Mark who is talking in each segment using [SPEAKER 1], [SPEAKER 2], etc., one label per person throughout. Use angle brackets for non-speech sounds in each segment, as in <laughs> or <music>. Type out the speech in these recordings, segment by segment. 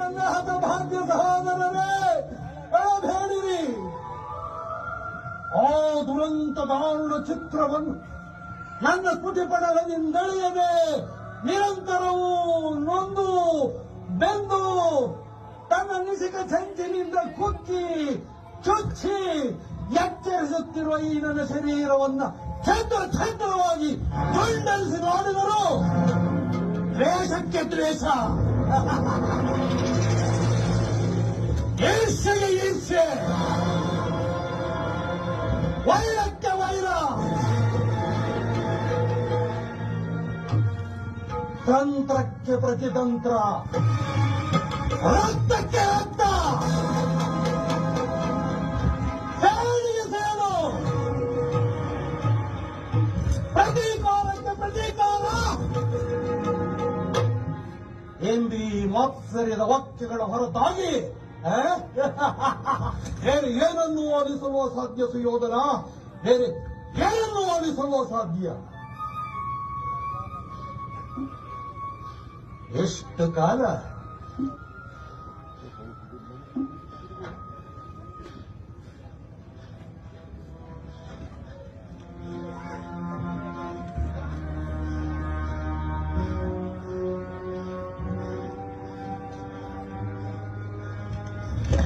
[SPEAKER 1] ನನ್ನ ಹತಭಾಗ್ಯ ಸಹೋದರರೇ ಹೇಳಿರಿ ಆ ದುರಂತ ದಾರುಣ ಚಿತ್ರವನ್ನು ನನ್ನ ಸ್ಮೃತಿಪಟಲದಿಂದಳೆಯದೆ ನಿರಂತರವೂ ನೊಂದು ಬೆಂದು ತನ್ನ ನಿಸಿಕ ಸಂಚಿನಿಂದ ಕುಕ್ಕಿ ಚುಚ್ಚಿ ಎಚ್ಚರಿಸುತ್ತಿರುವ ಈ ನನ್ನ ಶರೀರವನ್ನ ಛೇದ್ರ ಛೇದ್ರವಾಗಿ ಮಂಡಲಿಸಿ ನೋಡಿದರು ದ್ವೇಷಕ್ಕೆ ದ್ವೇಷ ಈರ್ಷೆಗೆ ಈರ್ಷೆ ವೈರಕ್ಕೆ ವೈರ ತಂತ್ರಕ್ಕೆ ಪ್ರತಿತಂತ್ರ ರಕ್ತಕ್ಕೆ ರಕ್ತ ಮಾತ್ಸರ್ಯದ ವಾಕ್ಯಗಳ ಹೊರತಾಗಿ? <laughs> ಬೇರೆ ಏನನ್ನು ವಾದಿಸಲು ಸಾಧ್ಯ ಸುಯೋಧನ ಬೇರೆ ಏನನ್ನು ವಾದಿಸಲು ಸಾಧ್ಯ ಎಷ್ಟು ಕಾಲ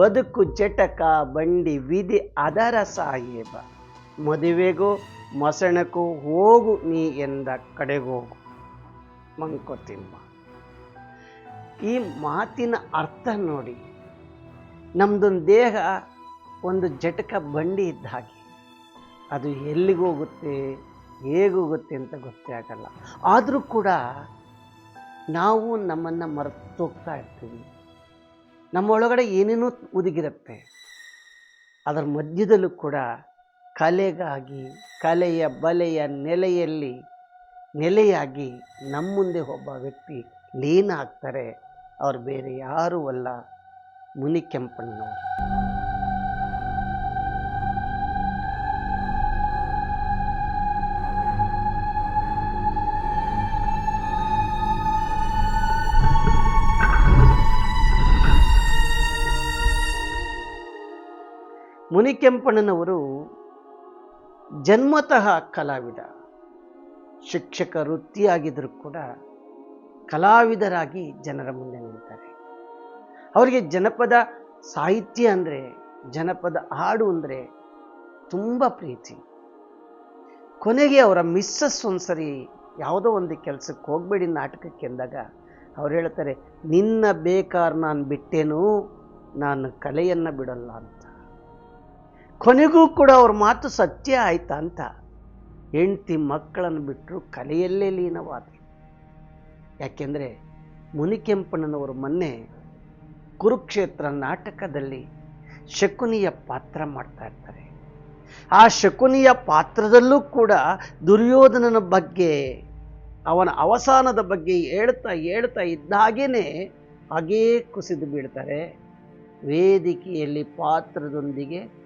[SPEAKER 2] ಬದುಕು ಜಟಕ ಬಂಡಿ ವಿಧಿ ಅದರ ಸಾಹೇಬ. ಮದುವೆಗೂ, ಮಸಣಕ್ಕೂ ಹೋಗು ನೀ ಎಂದ ಕಡೆಗೋಗು. ಮಂಕೋತಿಮ್ಮ, ಈ ಮಾತಿನ ಅರ್ಥ ನೋಡಿ. ನಮ್ದೊಂದು ದೇಹ, ಒಂದು ಜಟಕ ಬಂಡಿ ಇದ್ದ ಹಾಗೆ ಅದು ಎಲ್ಲಿಗೆ ಹೋಗುತ್ತೆ ಹೇಗೋಗುತ್ತೆ ಅಂತ ಗೊತ್ತೇ ಆಗಲ್ಲ. ಆದರೂ ಕೂಡ ನಾವು ನಮ್ಮನ್ನು ಮರೆತೋಗ್ತಾ ಇರ್ತೀವಿ. ನಮ್ಮ ಒಳಗಡೆ ಏನೇನೋ ಉದುಗಿರುತ್ತೆ. ಅದರ ಮಧ್ಯದಲ್ಲೂ ಕೂಡ ಕಲೆಗಾಗಿ, ಕಲೆಯ ಬಲೆಯ ನೆಲೆಯಲ್ಲಿ, ನೆಲೆಯಾಗಿ ನಮ್ಮ ಮುಂದೆ ಒಬ್ಬ ವ್ಯಕ್ತಿ ಲೀನ ಆಗ್ತಾರೆ. ಅವ್ರು ಬೇರೆ ಯಾರೂ ಅಲ್ಲ. ಮುನಿ ಮುನಿಕೆಂಪಣ್ಣನವರು ಜನ್ಮತಃ ಕಲಾವಿದ. ಶಿಕ್ಷಕ ವೃತ್ತಿಯಾಗಿದ್ದರೂ ಕೂಡ ಕಲಾವಿದರಾಗಿ ಜನರ ಮುಂದೆ ನಿಲ್ತಾರೆ. ಅವರಿಗೆ ಜನಪದ ಸಾಹಿತ್ಯ ಅಂದರೆ, ಜನಪದ ಹಾಡು ಅಂದರೆ ತುಂಬ ಪ್ರೀತಿ. ಕೊನೆಗೆ ಅವರ ಮಿಸ್ಸಸ್ ಒಂದ್ಸರಿ ಯಾವುದೋ ಒಂದು ಕೆಲಸಕ್ಕೆ ಹೋಗಬೇಡಿ ನಾಟಕಕ್ಕೆ ಅಂದಾಗ ಅವ್ರು ಹೇಳ್ತಾರೆ, ನಿನ್ನ ಬೇಕಾರ್ ನಾನು ಬಿಟ್ಟೇನು, ನಾನು ಕಲೆಯನ್ನು ಬಿಡಲ್ಲ ಅಂತ. ಕೊನೆಗೂ ಕೂಡ ಅವ್ರ ಮಾತು ಸತ್ಯ ಆಯ್ತಾ ಅಂತ. ಹೆಂಡ್ತಿ ಮಕ್ಕಳನ್ನು ಬಿಟ್ಟರು ಕಲೆಯಲ್ಲೇ ಲೀನವಾದರು. ಯಾಕೆಂದರೆ ಮುನಿಕೆಂಪಣ್ಣನವರು ಮೊನ್ನೆ ಕುರುಕ್ಷೇತ್ರ ನಾಟಕದಲ್ಲಿ ಶಕುನಿಯ ಪಾತ್ರ ಮಾಡ್ತಾ ಇರ್ತಾರೆ. ಆ ಶಕುನಿಯ ಪಾತ್ರದಲ್ಲೂ ಕೂಡ ದುರ್ಯೋಧನನ ಬಗ್ಗೆ, ಅವನ ಅವಸಾನದ ಬಗ್ಗೆ ಹೇಳ್ತಾ ಹೇಳ್ತಾ ಇದ್ದಾಗೇ ಹಾಗೇ ಕುಸಿದು ಬೀಳ್ತಾರೆ. ವೇದಿಕೆಯಲ್ಲಿ ಪಾತ್ರದೊಂದಿಗೆ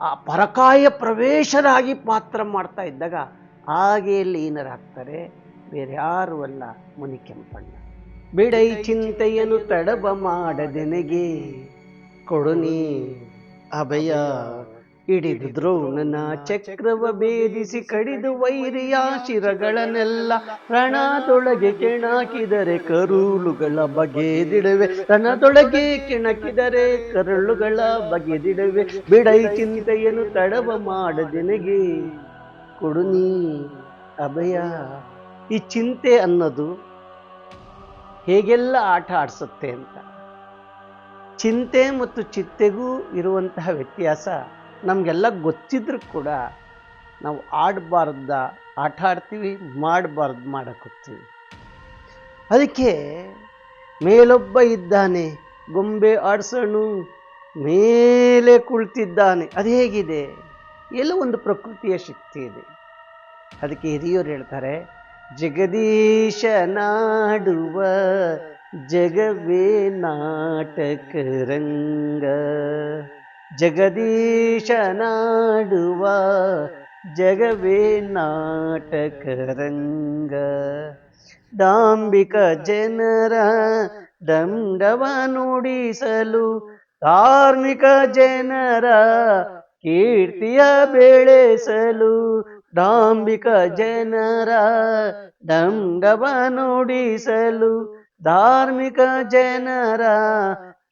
[SPEAKER 2] ಆ ಪರಕಾಯ ಪ್ರವೇಶನಾಗಿ ಪಾತ್ರ ಮಾಡ್ತಾ ಇದ್ದಾಗ ಹಾಗೆ ಲೀನರಾಗ್ತಾರೆ ಬೇರೆ ಯಾರು ಅಲ್ಲ ಮುನಿ ಕೆಂಪಣ್ಣ. ಬಿಡೈ ಚಿಂತೆಯನ್ನು ತಡಬ ಮಾಡದೆನೆಗೆ. ಕೊಡುನಿ ಅಭಯ ಹಿಡಿದು ದ್ರೋಣನ ಚಕ್ರವ ಭೇದಿಸಿ ಕಡಿದು ವೈರಿಯ ಶಿರಗಳನ್ನೆಲ್ಲ ರಣದೊಳಗೆ ಕೆಣಕಿದರೆ ಕರುಳುಗಳ ಬಗೆದಿಡುವೆ. ರಣದೊಳಗೆ ಕೆಣಕಿದರೆ ಕರುಳುಗಳ ಬಗೆದಿಡುವೆ. ಬಿಡೈ ಚಿಂತೆಯನ್ನು ತಡವ ಮಾಡದೆನಗೆ ಕೊಡುನಿ ಅಭಯ. ಈ ಚಿಂತೆ ಅನ್ನೋದು ಹೇಗೆಲ್ಲ ಆಟ ಆಡಿಸುತ್ತೆ ಅಂತ. ಚಿಂತೆ ಮತ್ತು ಚಿತ್ತೆಗೂ ಇರುವಂತಹ ವ್ಯತ್ಯಾಸ ನಮಗೆಲ್ಲ ಗೊತ್ತಿದ್ರೂ ಕೂಡ ನಾವು ಆಡಬಾರ್ದ, ಆಟ ಆಡ್ತೀವಿ, ಮಾಡಬಾರ್ದು ಮಾಡಕ್ಕೋಗ್ತೀವಿ ಅದಕ್ಕೆ ಮೇಲೊಬ್ಬ ಇದ್ದಾನೆ, ಗೊಂಬೆ ಆಡ್ಸೋಣ, ಮೇಲೆ ಕುಳಿತಿದ್ದಾನೆ, ಅದು ಹೇಗಿದೆ? ಎಲ್ಲ ಒಂದು ಪ್ರಕೃತಿಯ ಶಕ್ತಿ ಇದೆ. ಅದಕ್ಕೆ ಹಿರಿಯರು ಹೇಳ್ತಾರೆ, ಜಗದೀಶ ನಾಡುವ ಜಗವೇ ನಾಟಕ ರಂಗ. ಜಗದೀಶ ನಾಡುವ ಜಗವೇ ನಾಟಕರಂಗ. ಡಾಂಬಿಕ ಜನರ ದಂಡವ ನುಡಿಸಲು ಧಾರ್ಮಿಕ ಜನರ ಕೀರ್ತಿಯ ಬೆಳೆಸಲು ಡಾಂಬಿಕ ಜನರ ದಂಡವ ನುಡಿಸಲು ಧಾರ್ಮಿಕ ಜನರ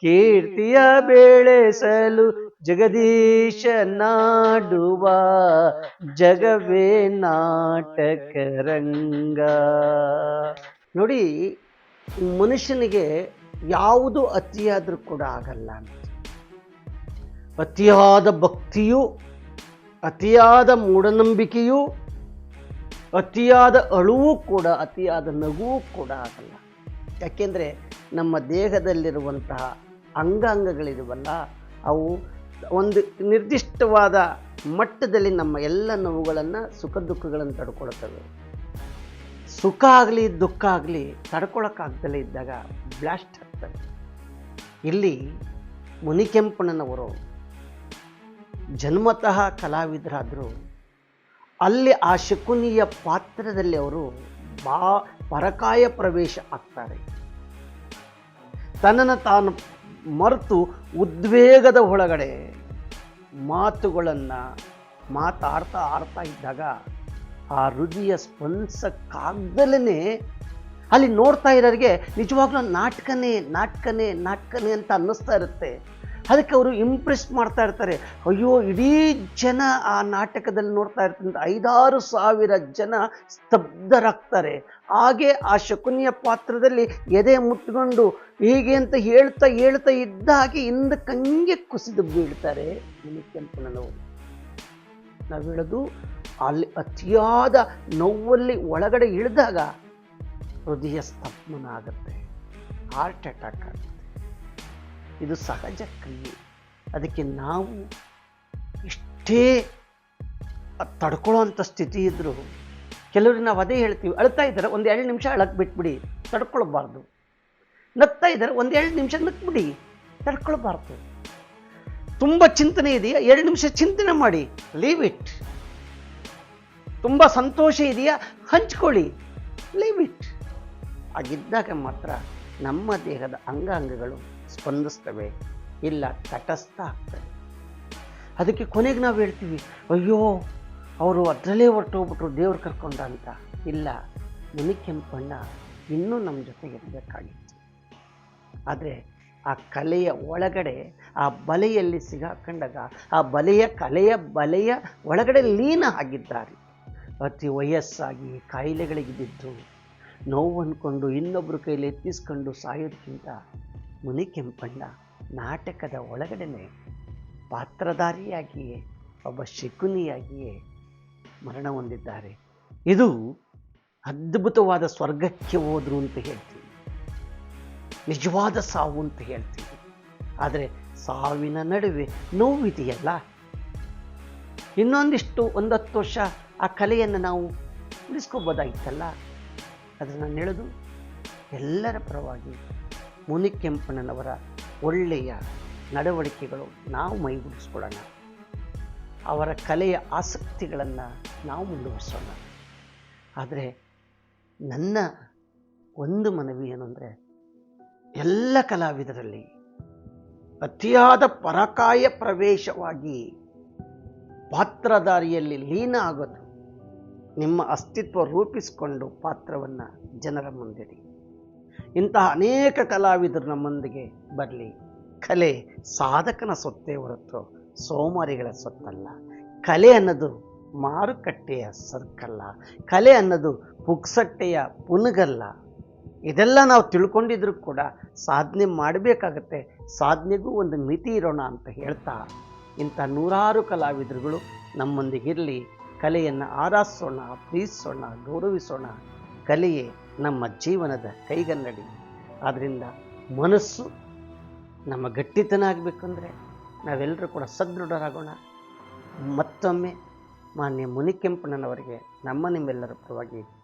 [SPEAKER 2] ಕೀರ್ತಿಯ ಬೆಳೆಸಲು ಜಗದೀಶ ನಾಡುವ ಜಗವೇ ನಾಟಕ ರಂಗ ನೋಡಿ ಮನುಷ್ಯನಿಗೆ ಯಾವುದು ಅತಿಯಾದರೂ ಕೂಡ ಆಗಲ್ಲ ಅಂತ ಅತಿಯಾದ ಭಕ್ತಿಯು, ಅತಿಯಾದ ಮೂಢನಂಬಿಕೆಯು, ಅತಿಯಾದ ಅಳುವು ಕೂಡ, ಅತಿಯಾದ ನಗುವು ಕೂಡ ಆಗಲ್ಲ. ಯಾಕೆಂದರೆ ನಮ್ಮ ದೇಹದಲ್ಲಿರುವಂತಹ ಅಂಗಾಂಗಗಳಿರುವಲ್ಲ, ಅವು ಒಂದು ನಿರ್ದಿಷ್ಟವಾದ ಮಟ್ಟದಲ್ಲಿ ನಮ್ಮ ಎಲ್ಲ ನೋವುಗಳನ್ನು ಸುಖ ದುಃಖಗಳನ್ನು ತಡ್ಕೊಳ್ತವೆ. ಸುಖ ಆಗಲಿ, ದುಃಖ ಆಗಲಿ ತಡ್ಕೊಳಕ್ಕಾಗ್ದಲೇ ಇದ್ದಾಗ ಬ್ಲಾಸ್ಟ್ ಆಗ್ತವೆ ಇಲ್ಲಿ ಮುನಿಕೆಂಪಣ್ಣನವರು ಜನ್ಮತಃ ಕಲಾವಿದರಾದರೂ ಅಲ್ಲಿ ಆ ಶಕುನಿಯ ಪಾತ್ರದಲ್ಲಿ ಅವರು ಬಾ ಪರಕಾಯ ಪ್ರವೇಶ ಆಗ್ತಾರೆ. ತನ್ನನ್ನು ತಾನು ಮರೆತು ಉದ್ವೇಗದ ಒಳಗಡೆ ಮಾತುಗಳನ್ನು ಮಾತಾಡ್ತಾ ಆಡ್ತಾ ಇದ್ದಾಗ ಆ ಹೃದಯ ಸ್ಪಂದಿಸಕ್ಕಾಗ್ದಲೇ ಅಲ್ಲಿ ನೋಡ್ತಾ ಇರೋರಿಗೆ ನಿಜವಾಗ್ಲೂ ನಾಟಕನೇ ನಾಟಕನೇ ನಾಟಕನೇ ಅಂತ ಅನ್ನಿಸ್ತಾ ಇರುತ್ತೆ. ಅದಕ್ಕೆ ಅವರು ಇಂಪ್ರೆಸ್ ಮಾಡ್ತಾ ಇರ್ತಾರೆ. ಅಯ್ಯೋ, ಇಡೀ ಜನ ಆ ನಾಟಕದಲ್ಲಿ ನೋಡ್ತಾ ಇರ್ತಂತ ಐದಾರು ಸಾವಿರ ಜನ ಸ್ತಬ್ಧರಾಗ್ತಾರೆ. ಹಾಗೆ ಆ ಶಕುನಿಯ ಪಾತ್ರದಲ್ಲಿ ಎದೆ ಮುಟ್ಕೊಂಡು ಹೀಗೆ ಅಂತ ಹೇಳ್ತಾ ಹೇಳ್ತಾ ಇದ್ದ ಹಾಗೆ ಕಂಗೆ ಕುಸಿದು ಬೀಳ್ತಾರೆ ಕೆಂಪನವರು ನಾವು ಹೇಳೋದು, ಅಲ್ಲಿ ಅತಿಯಾದ ನೋವಲ್ಲಿ ಒಳಗಡೆ ಇಳಿದಾಗ ಹೃದಯ ಸ್ತಬ್ಧನ ಆಗುತ್ತೆ ಹಾರ್ಟ್ ಅಟ್ಯಾಕ್ ಆಗುತ್ತೆ. ಇದು ಸಹಜ ಕ್ರಿಯೆ. ಅದಕ್ಕೆ ನಾವು ಇಷ್ಟೇ ತಡ್ಕೊಳ್ಳೋವಂಥ ಸ್ಥಿತಿ ಇದ್ದರೂ ಕೆಲವರು ನಾವು ಅದೇ ಹೇಳ್ತೀವಿ, ಅಳ್ತಾ ಇದ್ದಾರೆ, ಒಂದು ಎರಡು ನಿಮಿಷ ಅಳಕ್ಕೆ ಬಿಟ್ಬಿಡಿ, ತಡ್ಕೊಳ್ಬಾರ್ದು. ನಗ್ತಾ ಇದ್ದಾರೆ, ಒಂದು ಎರಡು ನಿಮಿಷ ನಗ್ಬಿಡಿ, ತಡ್ಕೊಳ್ಬಾರ್ದು. ತುಂಬ ಚಿಂತನೆ ಇದೆಯಾ? ಎರಡು ನಿಮಿಷ ಚಿಂತನೆ ಮಾಡಿ ಲೀವ್ ಇಟ್ ತುಂಬ ಸಂತೋಷ ಇದೆಯಾ? ಹಂಚ್ಕೊಳ್ಳಿ ಲೀವ್ ಇಟ್ ಹಾಗಿದ್ದಾಗ ಮಾತ್ರ ನಮ್ಮ ದೇಹದ ಅಂಗಾಂಗಗಳು ಸ್ಪಂದಿಸ್ತವೆ. ಇಲ್ಲ, ತಟಸ್ಥ ಆಗ್ತವೆ ಅದಕ್ಕೆ ಕೊನೆಗೆ ನಾವು ಹೇಳ್ತೀವಿ, ಅಯ್ಯೋ, ಅವರು ಅದರಲ್ಲೇ ಹೊರಟೋಗ್ಬಿಟ್ರು, ದೇವ್ರು ಕರ್ಕೊಂಡ ಅಂತ. ಇಲ್ಲ ಮುನಿಕೆಂಪಣ್ಣ ಇನ್ನೂ ನಮ್ಮ ಜೊತೆಗೆ ಇರಬೇಕಾಗಿತ್ತು. ಆದರೆ ಆ ಕಲೆಯ ಒಳಗಡೆ, ಆ ಬಲೆಯಲ್ಲಿ ಸಿಗಾಕೊಂಡಾಗ, ಆ ಬಲೆಯ ಕಲೆಯ ಬಲೆಯ ಒಳಗಡೆ ಲೀನ ಆಗಿದ್ದಾರೆ. ಅತಿ ವಯಸ್ಸಾಗಿ ಕಾಯಿಲೆಗಳಿಗೆ ಬಿದ್ದು ನೋವು ಅಂದ್ಕೊಂಡು ಇನ್ನೊಬ್ಬರ ಕೈಲಿ ಎತ್ತಿಸ್ಕೊಂಡು ಸಾಯೋದಕ್ಕಿಂತ ಮುನಿ ಕೆಂಪಣ್ಣ ನಾಟಕದ ಒಳಗಡೆನೆ ಪಾತ್ರಧಾರಿಯಾಗಿಯೇ, ಒಬ್ಬ ಶಕುನಿಯಾಗಿಯೇ ಮರಣ ಹೊಂದಿದ್ದಾರೆ. ಇದು ಅದ್ಭುತವಾದ ಸ್ವರ್ಗಕ್ಕೆ ಹೋದ್ರು ಅಂತ ಹೇಳ್ತೀವಿ ನಿಜವಾದ ಸಾವು ಅಂತ ಹೇಳ್ತೀವಿ ಆದರೆ ಸಾವಿನ ನಡುವೆ ನೋವಿದೆಯಲ್ಲ? ಇನ್ನೊಂದಿಷ್ಟು ಒಂದತ್ತು ವರ್ಷ ಆ ಕಲೆಯನ್ನು ನಾವು ಉಳಿಸ್ಕೋಬೋದಾಗಿತ್ತಲ್ಲ ಅದನ್ನು ನಾನು ಹೇಳೋದು ಎಲ್ಲರ ಪರವಾಗಿ ಮುನಿಕೆಂಪಣ್ಣನವರ ಒಳ್ಳೆಯ ನಡವಳಿಕೆಗಳು ನಾವು ಮೈಗೂಡಿಸ್ಕೊಳ್ಳೋಣ. ಅವರ ಕಲೆಯ ಆಸಕ್ತಿಗಳನ್ನು ನಾವು ಮುಂದುವರಿಸೋಣ. ಆದರೆ ನನ್ನ ಒಂದು ಮನವಿ ಏನು ಅಂದರೆ, ಎಲ್ಲ ಕಲಾವಿದರಲ್ಲಿ ಅತಿಯಾದ ಪರಕಾಯ ಪ್ರವೇಶವಾಗಿ ಪಾತ್ರಧಾರಿಯಲ್ಲಿ ಲೀನ ಆಗೋದು, ನಿಮ್ಮ ಅಸ್ತಿತ್ವ ರೂಪಿಸಿಕೊಂಡು ಪಾತ್ರವನ್ನು ಜನರ ಮುಂದಿಡಿ. ಇಂತಹ ಅನೇಕ ಕಲಾವಿದರು ನಮ್ಮೊಂದಿಗೆ ಬರಲಿ. ಕಲೆ ಸಾಧಕನ ಸೊತ್ತೇ ಹೊರತು ಸೋಮಾರಿಗಳ ಸೊತ್ತಲ್ಲ. ಕಲೆ ಅನ್ನೋದು ಮಾರುಕಟ್ಟೆಯ ಸರ್ಕಲ್ಲ. ಕಲೆ ಅನ್ನೋದು ಪುಕ್ಸಟ್ಟೆಯ ಪುನುಗಲ್ಲ. ಇದೆಲ್ಲ ನಾವು ತಿಳ್ಕೊಂಡಿದ್ರು ಕೂಡ ಸಾಧನೆ ಮಾಡಬೇಕಾಗತ್ತೆ. ಸಾಧನೆಗೂ ಒಂದು ಮಿತಿ ಇರೋಣ ಅಂತ ಹೇಳ್ತಾ ಇಂಥ ನೂರಾರು ಕಲಾವಿದರುಗಳು ನಮ್ಮೊಂದಿಗಿರಲಿ ಕಲೆಯನ್ನು ಆರಾಧಿಸೋಣ, ಪ್ರೀತಿಸೋಣ, ಗೌರವಿಸೋಣ. ಕಲೆಯೇ ನಮ್ಮ ಜೀವನದ ಕೈಗನ್ನಡಿ. ಆದ್ದರಿಂದ ಮನಸ್ಸು ನಮ್ಮ ಗಟ್ಟಿತನ ಆಗಬೇಕಂದ್ರೆ ನಾವೆಲ್ಲರೂ ಕೂಡ ಸದೃಢರಾಗೋಣ ಮತ್ತೊಮ್ಮೆ ಮಾನ್ಯ ಮುನಿಕೆಂಪಣ್ಣನವರಿಗೆ, ನಮ್ಮ ನಿಮ್ಮೆಲ್ಲರ ಪರವಾಗಿ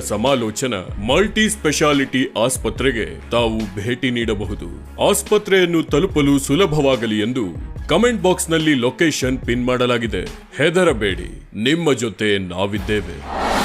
[SPEAKER 3] ಸಮಾಲೋಚನ ಮಲ್ಟಿ ಸ್ಪೆಷಾಲಿಟಿ ಆಸ್ಪತ್ರೆಗೆ ತಾವು ಭೇಟಿ ನೀಡಬಹುದು. ಆಸ್ಪತ್ರೆಯನ್ನು ತಲುಪಲು ಸುಲಭವಾಗಲಿ ಎಂದು ಕಮೆಂಟ್ ಬಾಕ್ಸ್ನಲ್ಲಿ ಲೊಕೇಶನ್ ಪಿನ್ ಮಾಡಲಾಗಿದೆ. ಹೆದರಬೇಡಿ, ನಿಮ್ಮ ಜೊತೆ ನಾವಿದ್ದೇವೆ.